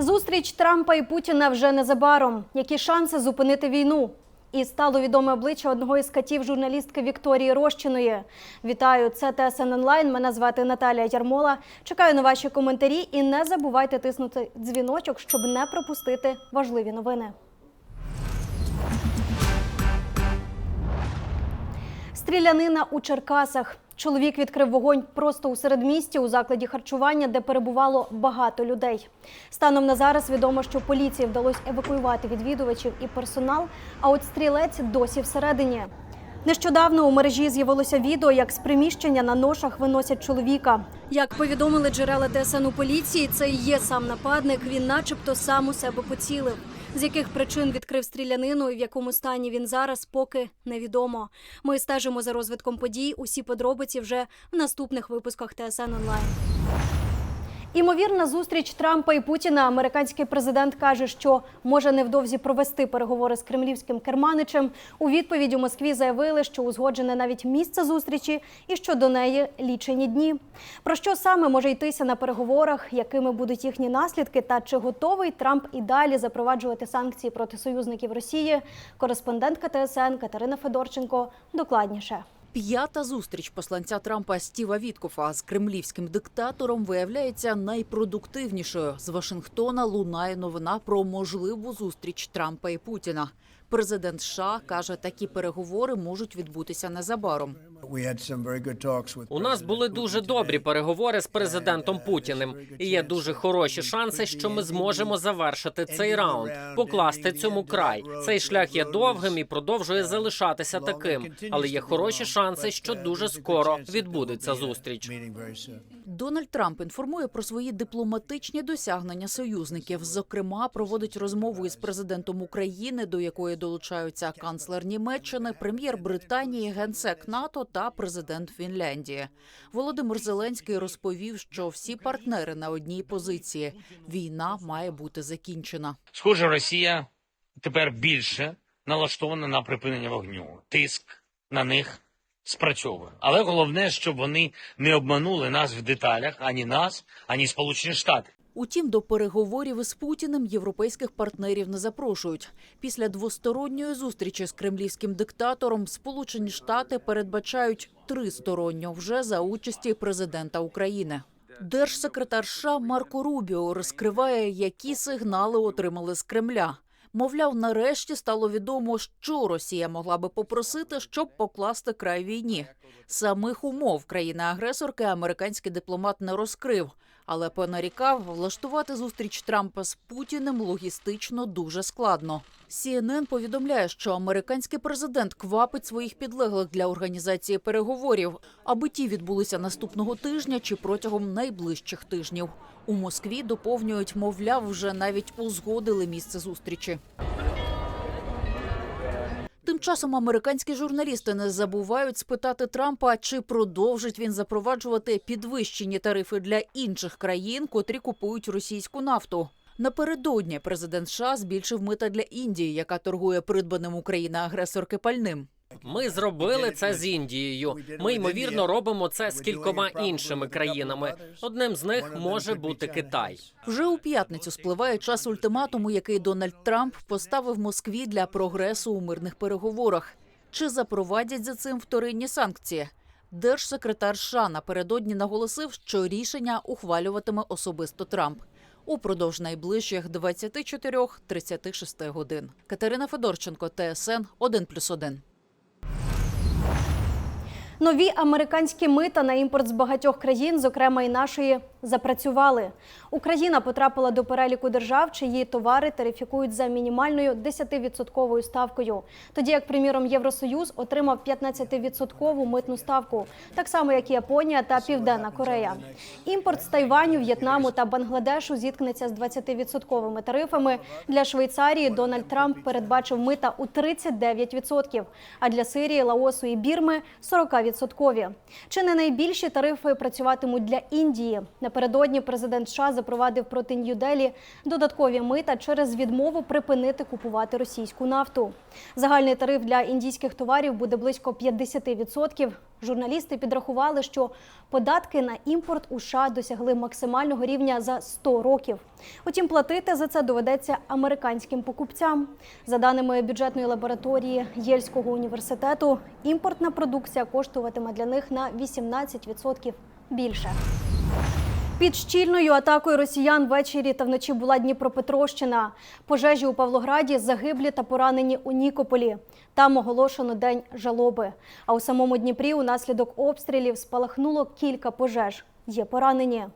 Зустріч Трампа і Путіна вже незабаром. Які шанси зупинити війну? І стало відоме обличчя одного із катів журналістки Вікторії Рощиної. Вітаю, це ТСН онлайн. Мене звати Наталія Ярмола. Чекаю на ваші коментарі і не забувайте тиснути дзвіночок, щоб не пропустити важливі новини. Стрілянина у Черкасах. Чоловік відкрив вогонь просто у середмісті у закладі харчування, де перебувало багато людей. Станом на зараз відомо, що поліції вдалося евакуювати відвідувачів і персонал, а от стрілець досі всередині. Нещодавно у мережі з'явилося відео, як з приміщення на ношах виносять чоловіка. Як повідомили джерела ТСН у поліції, це і є сам нападник. Він, начебто, сам у себе поцілив. З яких причин відкрив стрілянину і в якому стані він зараз, поки невідомо. Ми стежимо за розвитком подій. Усі подробиці вже в наступних випусках ТСН онлайн. Імовірна зустріч Трампа і Путіна. Американський президент каже, що може невдовзі провести переговори з кремлівським керманичем. У відповідь у Москві заявили, що узгоджене навіть місце зустрічі і що до неї лічені дні. Про що саме може йтися на переговорах, якими будуть їхні наслідки, та чи готовий Трамп і далі запроваджувати санкції проти союзників Росії? Кореспондентка ТСН Катерина Федорченко докладніше. П'ята зустріч посланця Трампа Стіва Віткофа з кремлівським диктатором виявляється найпродуктивнішою. З Вашингтона лунає новина про можливу зустріч Трампа і Путіна. Президент США каже, такі переговори можуть відбутися незабаром. У нас були дуже добрі переговори з президентом Путіним, і є дуже хороші шанси, що ми зможемо завершити цей раунд, покласти цьому край. Цей шлях є довгим і продовжує залишатися таким, але є хороші шанси, що дуже скоро відбудеться зустріч. Дональд Трамп інформує про свої дипломатичні досягнення союзників. Зокрема, проводить розмову із президентом України, до якої долучаються канцлер Німеччини, прем'єр Британії, генсек НАТО та президент Фінляндії. Володимир Зеленський розповів, що всі партнери на одній позиції. Війна має бути закінчена. Схоже, Росія тепер більше налаштована на припинення вогню. Тиск на них спрацьовує. Але головне, щоб вони не обманули нас в деталях ані нас, ані Сполучені Штати. Утім, до переговорів із Путіним європейських партнерів не запрошують. Після двосторонньої зустрічі з кремлівським диктатором Сполучені Штати передбачають тристоронню вже за участі президента України. Держсекретар США Марко Рубіо розкриває, які сигнали отримали з Кремля. Мовляв, нарешті стало відомо, що Росія могла би попросити, щоб покласти край війні. Самих умов країни-агресорки американський дипломат не розкрив, але понарікав, влаштувати зустріч Трампа з Путіним логістично дуже складно. CNN повідомляє, що американський президент квапить своїх підлеглих для організації переговорів, аби ті відбулися наступного тижня чи протягом найближчих тижнів. У Москві доповнюють, мовляв, вже навіть узгодили місце зустрічі. Часом американські журналісти не забувають спитати Трампа, чи продовжить він запроваджувати підвищені тарифи для інших країн, котрі купують російську нафту. Напередодні президент США збільшив мита для Індії, яка торгує придбаним Україна агресорки пальним. Ми зробили це з Індією. Ми ймовірно робимо це з кількома іншими країнами. Одним з них може бути Китай. Вже у п'ятницю спливає час ультиматуму, який Дональд Трамп поставив Москві для прогресу у мирних переговорах. Чи запровадять за цим вторинні санкції? Держсекретар США напередодні наголосив, що рішення ухвалюватиме особисто Трамп упродовж найближчих 24-36 годин. Катерина Федорченко, ТСН 1+,1. Нові американські мита на імпорт з багатьох країн, зокрема і нашої, запрацювали. Україна потрапила до переліку держав, чиї товари тарифікують за мінімальною 10-відсотковою ставкою. Тоді як, приміром, Євросоюз отримав 15-відсоткову митну ставку, так само як і Японія та Південна Корея. Імпорт з Тайваню, В'єтнаму та Бангладешу зіткнеться з 20-відсотковими тарифами. Для Швейцарії Дональд Трамп передбачив мита у 39%, а для Сирії, Лаосу і Бірми 40%. відсоткові. Чи не найбільші тарифи працюватимуть для Індії? Напередодні президент США запровадив проти Нью-Делі додаткові мита через відмову припинити купувати російську нафту. Загальний тариф для індійських товарів буде близько 50%. Журналісти підрахували, що податки на імпорт у США досягли максимального рівня за 100 років. Утім, платити за це доведеться американським покупцям. За даними бюджетної лабораторії Єльського університету, імпортна продукція коштуватиме для них на 18% більше. Під щільною атакою росіян ввечері та вночі була Дніпропетровщина. Пожежі у Павлограді, загиблі та поранені у Нікополі. Там оголошено день жалоби. А у самому Дніпрі унаслідок обстрілів спалахнуло кілька пожеж. Є поранені.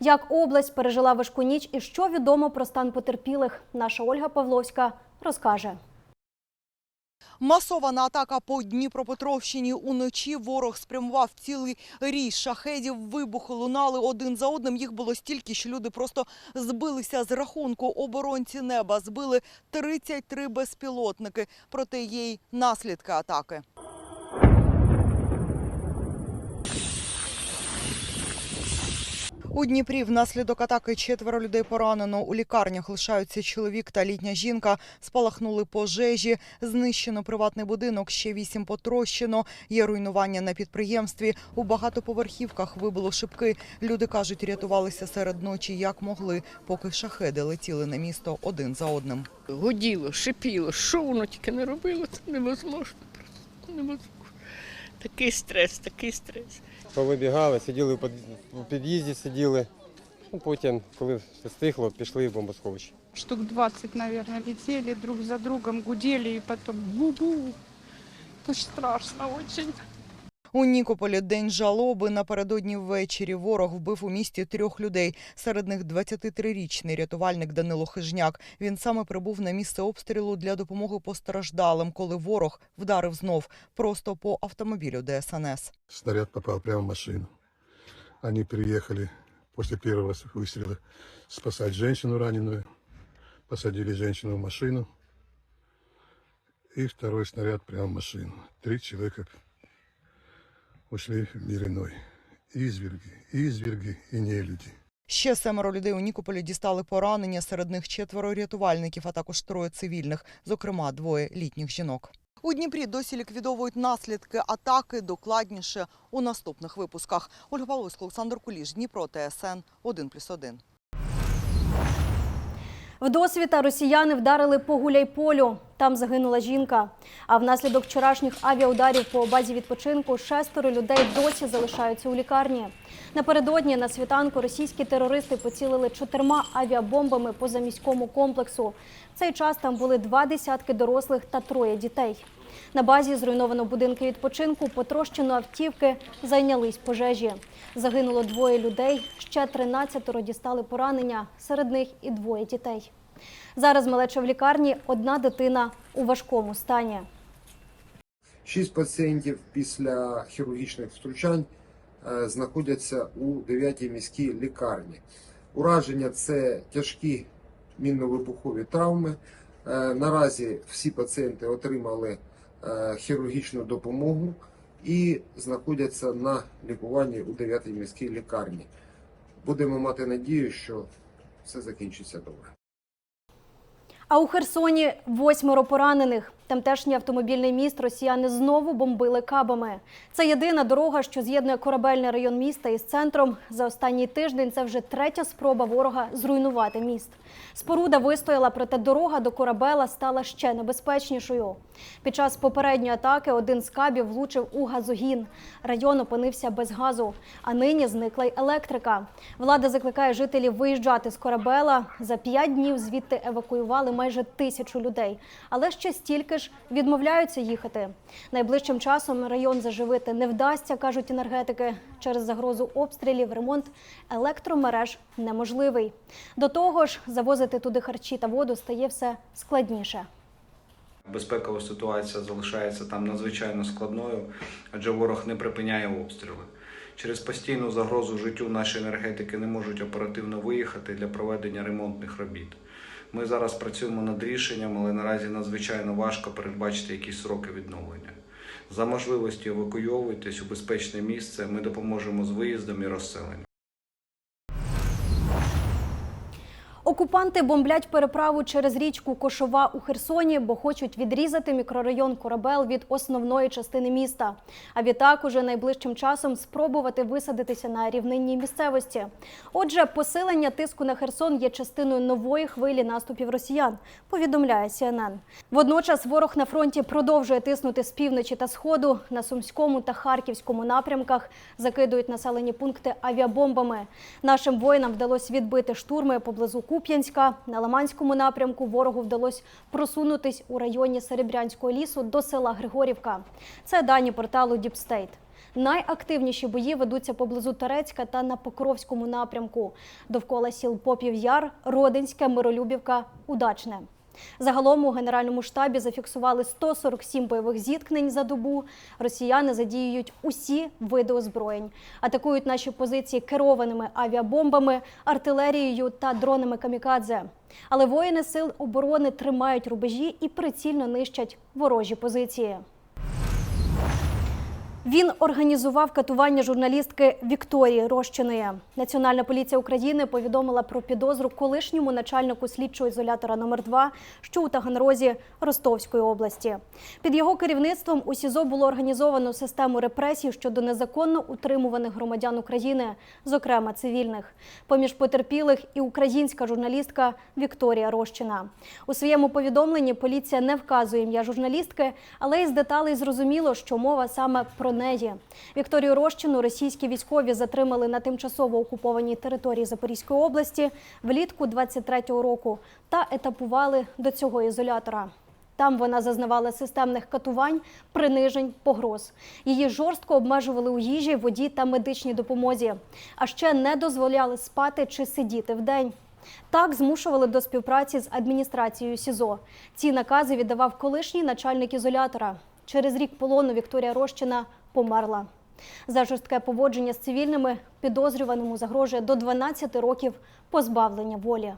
Як область пережила важку ніч і що відомо про стан потерпілих, наша Ольга Павловська розкаже. Масована атака по Дніпропетровщині. Уночі ворог спрямував цілий рій шахедів. Вибухи лунали один за одним. Їх було стільки, що люди просто збилися з рахунку. Оборонці неба збили 33 безпілотники. Проте є й наслідки атаки. У Дніпрі внаслідок атаки четверо людей поранено. У лікарнях лишаються чоловік та літня жінка. Спалахнули пожежі, знищено приватний будинок, ще вісім потрощено. Є руйнування на підприємстві. У багатоповерхівках вибило шибки. Люди кажуть, рятувалися серед ночі як могли, поки шахеди летіли на місто один за одним. гуділо, шипіло, що воно тільки не робило, це невозможно просто. Невозможно. Такий стрес, такий стрес. Повибігали, сиділи у під'їзді, сиділи. Ну, потім, коли все стихло, пішли в бомбосховище. штук 20, мабуть, літіли друг за другом, гуділи і потім бу-бу. Это страшно очень. У Нікополі день жалоби. Напередодні ввечері ворог вбив у місті трьох людей. Серед них 23-річний рятувальник Данило Хижняк. Він саме прибув на місце обстрілу для допомоги постраждалим, коли ворог вдарив знов просто по автомобілю ДСНС. Снаряд попал прямо в машину. Они приехали после первого выстрела спасать женщину раненую. Посадили женщину в машину. И второй снаряд прямо в машину. Три человека ушли в мир иной. Изверги, изверги и нелюди. Ще семеро людей у Нікополі дістали поранення. Серед них четверо рятувальників, а також троє цивільних, зокрема двоє літніх жінок. У Дніпрі досі ліквідовують наслідки атаки. Докладніше у наступних випусках. Ольга Павловська, Олександр Куліш, Дніпро, ТСН 1+,1. Вдосвіта росіяни вдарили по Гуляйполю. Там загинула жінка. А внаслідок вчорашніх авіаударів по базі відпочинку шестеро людей досі залишаються у лікарні. Напередодні на світанку російські терористи поцілили чотирма авіабомбами по заміському комплексу. В цей час там були два десятки дорослих та троє дітей. На базі зруйновано будинки відпочинку, потрощено автівки, зайнялись пожежі. Загинуло двоє людей, ще 13 дістали поранення, серед них і двоє дітей. Зараз малеча в лікарні, одна дитина у важкому стані. Шість пацієнтів після хірургічних втручань е, знаходяться у 9-й міській лікарні. Ураження це тяжкі мінно-вибухові травми. Е, Наразі всі пацієнти отримали е, хірургічну допомогу і знаходяться на лікуванні у 9-й міській лікарні. Будемо мати надію, що все закінчиться добре. А у Херсоні восьмеро поранених. Тамтешній автомобільний міст росіяни знову бомбили кабами. Це єдина дорога, що з'єднує корабельний район міста із центром. За останній тиждень це вже третя спроба ворога зруйнувати міст. Споруда вистояла, проте дорога до корабела стала ще небезпечнішою. Під час попередньої атаки один з кабів влучив у газогін. Район опинився без газу, а нині зникла й електрика. Влада закликає жителів виїжджати з корабела. За п'ять днів звідти евакуювали майже тисячу людей, але ще стільки ж відмовляються їхати. Найближчим часом район заживити не вдасться, кажуть енергетики. Через загрозу обстрілів ремонт електромереж неможливий. До того ж, завозити туди харчі та воду стає все складніше. Безпекова ситуація залишається там надзвичайно складною, адже ворог не припиняє обстріли. Через постійну загрозу життю наші енергетики не можуть оперативно виїхати для проведення ремонтних робіт. Ми зараз працюємо над рішенням, але наразі надзвичайно важко передбачити якісь сроки відновлення. За можливості евакуйовуйтесь у безпечне місце. Ми допоможемо з виїздом і розселенням. Окупанти бомблять переправу через річку Кошова у Херсоні, бо хочуть відрізати мікрорайон Корабел від основної частини міста. А відтак уже найближчим часом спробувати висадитися на рівнинній місцевості. Отже, посилення тиску на Херсон є частиною нової хвилі наступів росіян. Повідомляє CNN. Водночас ворог на фронті продовжує тиснути з півночі та сходу на сумському та харківському напрямках. Закидують населені пункти авіабомбами. Нашим воїнам вдалося відбити штурми поблизу Куп'янська. На Лиманському напрямку ворогу вдалося просунутись у районі Серебрянського лісу до села Григорівка. Це дані порталу Діпстейт. Найактивніші бої ведуться поблизу Терецька та на Покровському напрямку. Довкола сіл Попів Яр, Родинське, Миролюбівка, Удачне. Загалом у Генеральному штабі зафіксували 147 бойових зіткнень за добу. Росіяни задіюють усі види озброєнь, атакують наші позиції керованими авіабомбами, артилерією та дронами камікадзе. Але воїни сил оборони тримають рубежі і прицільно нищать ворожі позиції. Він організував катування журналістки Вікторії Рощиної. Національна поліція України повідомила про підозру колишньому начальнику слідчого ізолятора номер 2 що у Таганрозі Ростовської області. Під його керівництвом у СІЗО було організовано систему репресій щодо незаконно утримуваних громадян України, зокрема цивільних. Поміж потерпілих і українська журналістка Вікторія Рощина. У своєму повідомленні поліція не вказує ім'я журналістки, але із деталей зрозуміло, що мова саме про неї. Вікторію Рощину російські військові затримали на тимчасово окупованій території Запорізької області влітку 23-го року та етапували до цього ізолятора. Там вона зазнавала системних катувань, принижень, погроз. Її жорстко обмежували у їжі, воді та медичній допомозі, а ще не дозволяли спати чи сидіти вдень. Так змушували до співпраці з адміністрацією СІЗО. Ці накази віддавав колишній начальник ізолятора. Через рік полону Вікторія Рощина померла. За жорстке поводження з цивільними підозрюваному загрожує до 12 років позбавлення волі.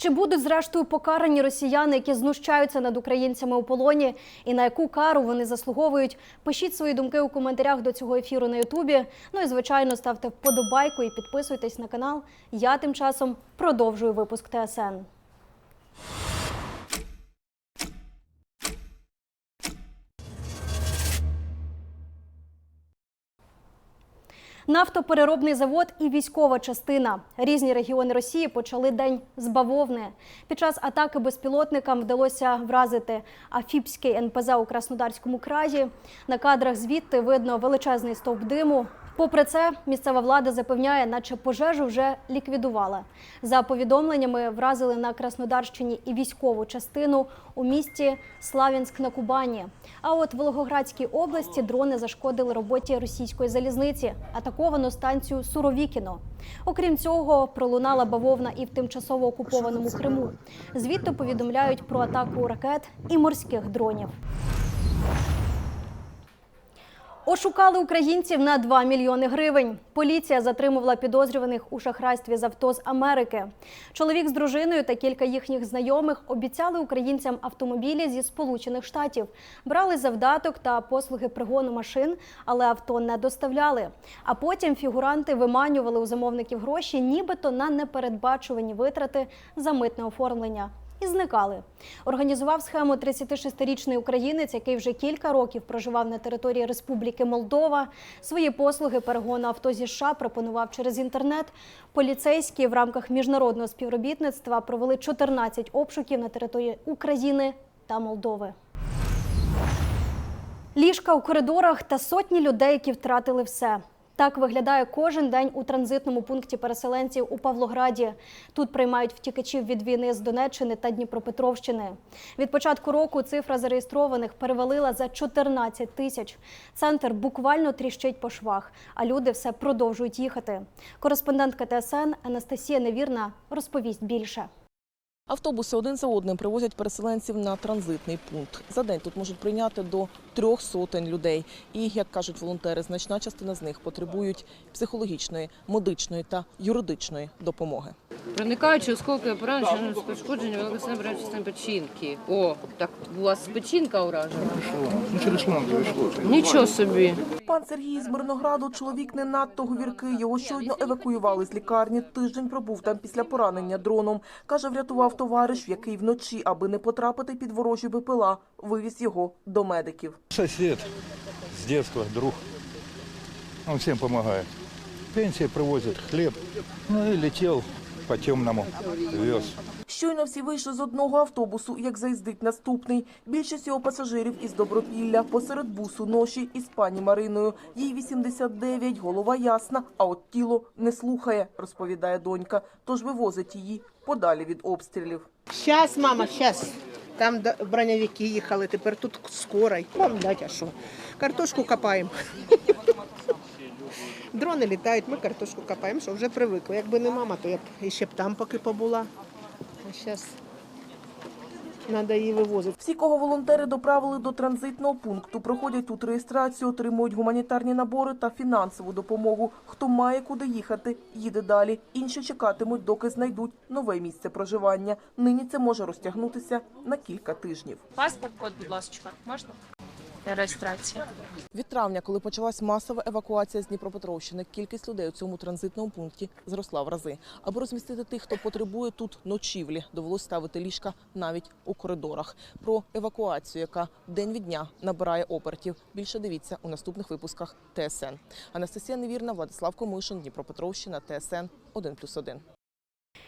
Чи будуть зрештою покарані росіяни, які знущаються над українцями у полоні, і на яку кару вони заслуговують? Пишіть свої думки у коментарях до цього ефіру на Ютубі. Ну і звичайно ставте вподобайку і підписуйтесь на канал. Я тим часом продовжую випуск ТСН. Нафтопереробний завод і військова частина. Різні регіони Росії почали день з бавовни. Під час атаки безпілотникам вдалося вразити Афіпський НПЗ у Краснодарському краї. На кадрах звідти видно величезний стовп диму. Попри це, місцева влада запевняє, наче пожежу вже ліквідувала. За повідомленнями, вразили на Краснодарщині і військову частину у місті Славянськ на Кубані. А от в Волгоградській області дрони зашкодили роботі російської залізниці, атаковано станцію Суровікіно. Окрім цього, пролунала бавовна і в тимчасово окупованому Криму. Звідти повідомляють про атаку ракет і морських дронів. Ошукали українців на 2 мільйони гривень. Поліція затримувала підозрюваних у шахрайстві з авто з Америки. Чоловік з дружиною та кілька їхніх знайомих обіцяли українцям автомобілі зі Сполучених Штатів. Брали завдаток та послуги пригону машин, але авто не доставляли. А потім фігуранти виманювали у замовників гроші, нібито на непередбачувані витрати за митне оформлення і зникали. Організував схему 36-річний українець, який вже кілька років проживав на території Республіки Молдова. Свої послуги перегону авто зі США пропонував через інтернет. Поліцейські в рамках міжнародного співробітництва провели 14 обшуків на території України та Молдови. Ліжка у коридорах та сотні людей, які втратили все. Так виглядає кожен день у транзитному пункті переселенців у Павлограді. Тут приймають втікачів від війни з Донеччини та Дніпропетровщини. Від початку року цифра зареєстрованих перевалила за 14 тисяч. Центр буквально тріщить по швах, а люди все продовжують їхати. Кореспондентка ТСН Анастасія Невірна розповість більше. Автобуси один за одним привозять переселенців на транзитний пункт. За день тут можуть прийняти до трьох сотень людей. І, як кажуть волонтери, значна частина з них потребують психологічної, медичної та юридичної допомоги. Проникаючи осколки поранення пошкодження великосне частини печінки. О, так у вас печінка уражена? Ну, через шланг вийшло. Нічого собі. Пан Пан Сергій з Мирнограду чоловік не надто говіркий. Його щойно евакуювали з лікарні. Тиждень пробув там після поранення дроном. Каже, врятував товариш, який вночі, аби не потрапити під ворожі БПЛА, вивіз його до медиків. Сусід з дитинства, друг. Він всім допомагає. Пенсії привозять хліб. Ну і летів по темному, вез. Щойно всі вийшли з одного автобусу, як заїздить наступний. Більшість його пасажирів із Добропілля. Посеред бусу ноші із пані Мариною. Їй 89, голова ясна, а от тіло не слухає, розповідає донька. Тож вивозить її подалі від обстрілів. Щас, мама, щас. Там броневики їхали, тепер тут скорой. Вам дать, а що? Картошку копаємо. Дрони літають, ми картошку копаємо, що вже привикли. Якби не мама, то я б іще б там поки побула. Зараз треба її вивозити. Всі, кого волонтери доправили до транзитного пункту, проходять тут реєстрацію, отримують гуманітарні набори та фінансову допомогу. Хто має куди їхати, їде далі. Інші чекатимуть, доки знайдуть нове місце проживання. Нині це може розтягнутися на кілька тижнів. Паспорт, код, будь ласка, можна? Реєстрація. Від травня, коли почалась масова евакуація з Дніпропетровщини, кількість людей у цьому транзитному пункті зросла в рази. Аби розмістити тих, хто потребує тут ночівлі, довелось ставити ліжка навіть у коридорах. Про евакуацію, яка день від дня набирає опертів. Більше дивіться у наступних випусках ТСН. Анастасія Невірна, Владислав Комишин, Дніпропетровщина, ТСН 1+,1.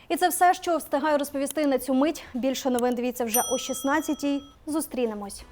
І це все, що встигаю розповісти на цю мить. Більше новин дивіться вже о 16-й. Зустрінемось.